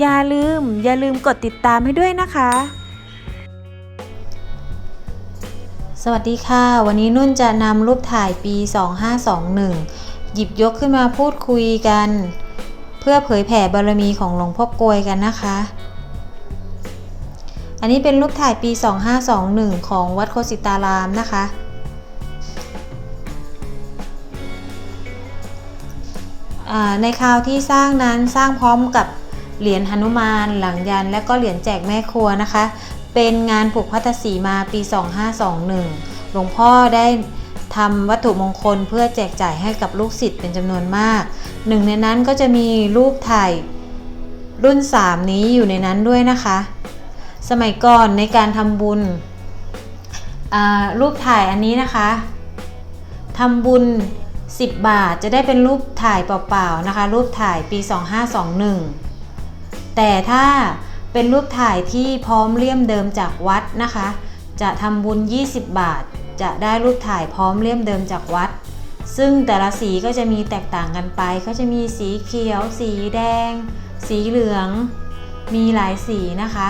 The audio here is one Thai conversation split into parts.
อย่าลืม อย่าลืมกดติดตามให้ด้วยนะคะ สวัสดีค่ะ วันนี้นุ่นจะนำรูปถ่ายปี 2521 หยิบยกขึ้นมาพูดคุยกัน เพื่อเผยแผ่บารมีของหลวงพ่อกลวยกันนะคะ อันนี้เป็นรูปถ่ายปี 2521 ของวัดโคสิตารามนะคะในคราวที่สร้างนั้นสร้างพร้อมกับ เหรียญหนุมาน หลังยัน และก็เหรียญแจกแม่ครัวนะคะ เป็นงานผูกพัทสีมาปี 2521 หลวงพ่อได้ทำวัตถุมงคลเพื่อแจกจ่ายให้กับลูกศิษย์เป็นจำนวนมาก หนึ่งในนั้นก็จะมีรูปถ่ายรุ่น 3 นี้อยู่ในนั้นด้วยนะคะ สมัยก่อนในการทำบุญรูปถ่ายอันนี้นะคะทำบุญ 10 บาทจะได้เป็นรูปถ่ายเปล่าๆนะคะ รูปถ่ายปี 2521 แต่ถ้าเป็นรูปถ่ายที่พร้อมเลี่ยมเดิมจากวัดนะคะ จะทำบุญ 20 บาท จะได้รูปถ่ายพร้อมเลี่ยมเดิมจากวัด ซึ่งแต่ละสีก็จะมีแตกต่างกันไป ก็จะมีสีเขียว สีแดง สีเหลือง มีหลายสีนะคะ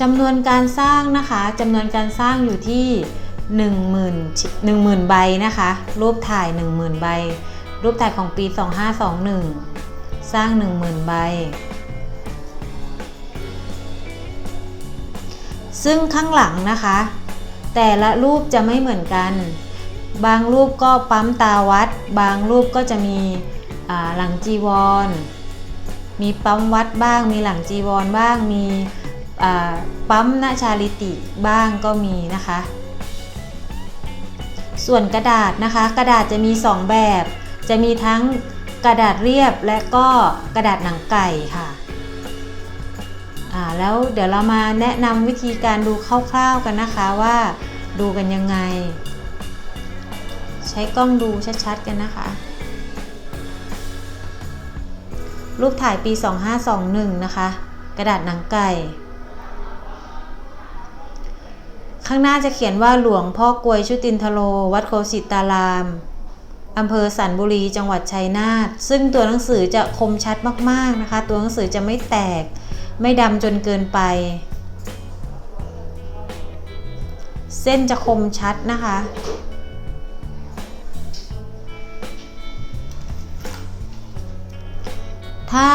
จำนวนการสร้างนะคะจำนวนการสร้างอยู่ที่10,000 10,000 ใบนะคะ รูปถ่าย 10,000 ใบ รูปถ่ายของปี 2521 สร้าง 10,000 ใบ ซึ่งข้างหลังนะคะ แต่ละรูปจะไม่เหมือนกัน บางรูปก็ปั๊มตาวัด บางรูปก็จะมีหลังจีวร มีปั๊มวัดบ้าง มีหลังจีวรบ้าง มีปั๊มนาชาลิติบ้างก็มีนะคะ ส่วนกระดาษนะคะ กระดาษจะมี 2 แบบ จะมีทั้ง กระดาษเรียบและก็กระดาษหนังไก่ค่ะแล้วเดี๋ยวเรามาแนะนำวิธีการดูคร่าวๆกันนะคะว่าดูกันยังไง ใช้กล้องดูชัดๆกันนะคะ รูปถ่ายปี 2521 นะคะ กระดาษหนังไก่ ข้างหน้าจะเขียนว่าหลวงพ่อกวยชุตินทโล วัดโคสิตาราม อำเภอสันบุรีจังหวัดชัยนาทซึ่งตัวหนังสือจะคมชัดมากๆนะคะ ตัวหนังสือจะไม่แตก ไม่ดำจนเกินไป เส้นจะคมชัดนะคะ ถ้า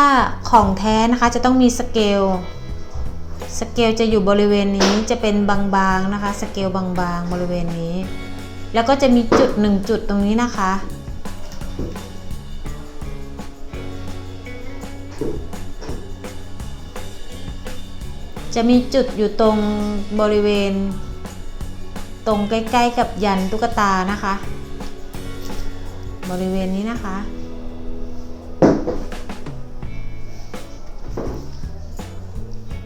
ของแท้นะคะจะต้องมีสเกล สเกลจะอยู่บริเวณนี้จะเป็นบางๆนะคะ สเกลบางๆบริเวณนี้ แล้วก็จะมีจุดหนึ่งจุดตรงนี้นะคะ จะมีจุดอยู่ตรงบริเวณ ตรงใกล้ ๆ กับยันตุ๊กตานะคะ บริเวณนี้นะคะ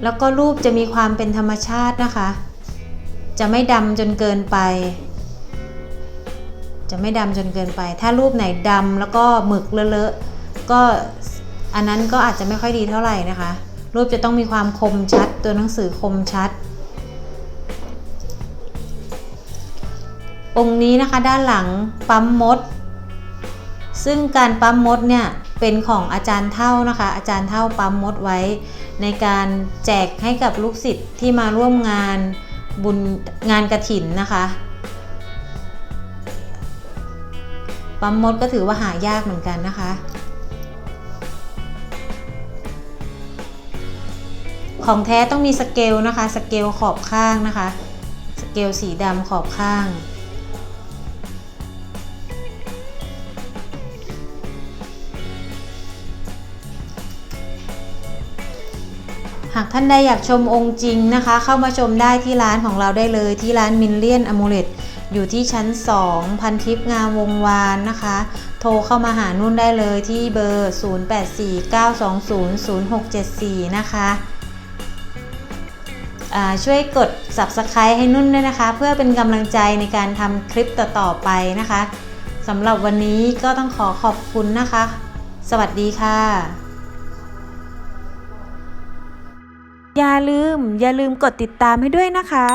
แล้วก็รูปจะมีความเป็นธรรมชาตินะคะ จะไม่ดำจนเกินไป จะไม่ดำจนเกินไป ถ้ารูปไหนดำแล้วก็หมึกเลอะๆก็อันนั้นก็อาจจะไม่ค่อยดีเท่าไหร่นะคะ รูปจะต้องมีความคมชัด ตัวหนังสือคมชัด องค์นี้นะคะด้านหลังปั๊มมด ซึ่งการปั๊มมดเนี่ยเป็นของอาจารย์เท่านะคะ อาจารย์เท่าปั๊มมดไว้ ในการแจกให้กับลูกศิษย์ที่มาร่วมงานบุญงานกระถินนะคะ ปั๊มมดก็ถือว่าหายากเหมือนกันนะคะ ของแท้ต้องมีสเกลนะคะ สเกลขอบข้างนะคะ สเกลสีดำขอบข้างหากท่านใดอยากชมองค์จริงนะคะ เข้ามาชมได้ที่ร้านของเราได้เลยที่ร้านมินเลียนอมูเลต อยู่ที่ชั้น 2 พันทิพย์งามวงวานนะคะ โทรเข้ามาหานุ่นได้เลยที่เบอร์ 0849200674 นะคะช่วยกด subscribe ให้นุ่นด้วยนะคะ เพื่อเป็นกำลังใจในการทำคลิปต่อๆไปนะคะสำหรับวันนี้ก็ต้องขอขอบคุณนะคะ สวัสดีค่ะ อย่าลืม อย่าลืมกดติดตามให้ด้วยนะคะ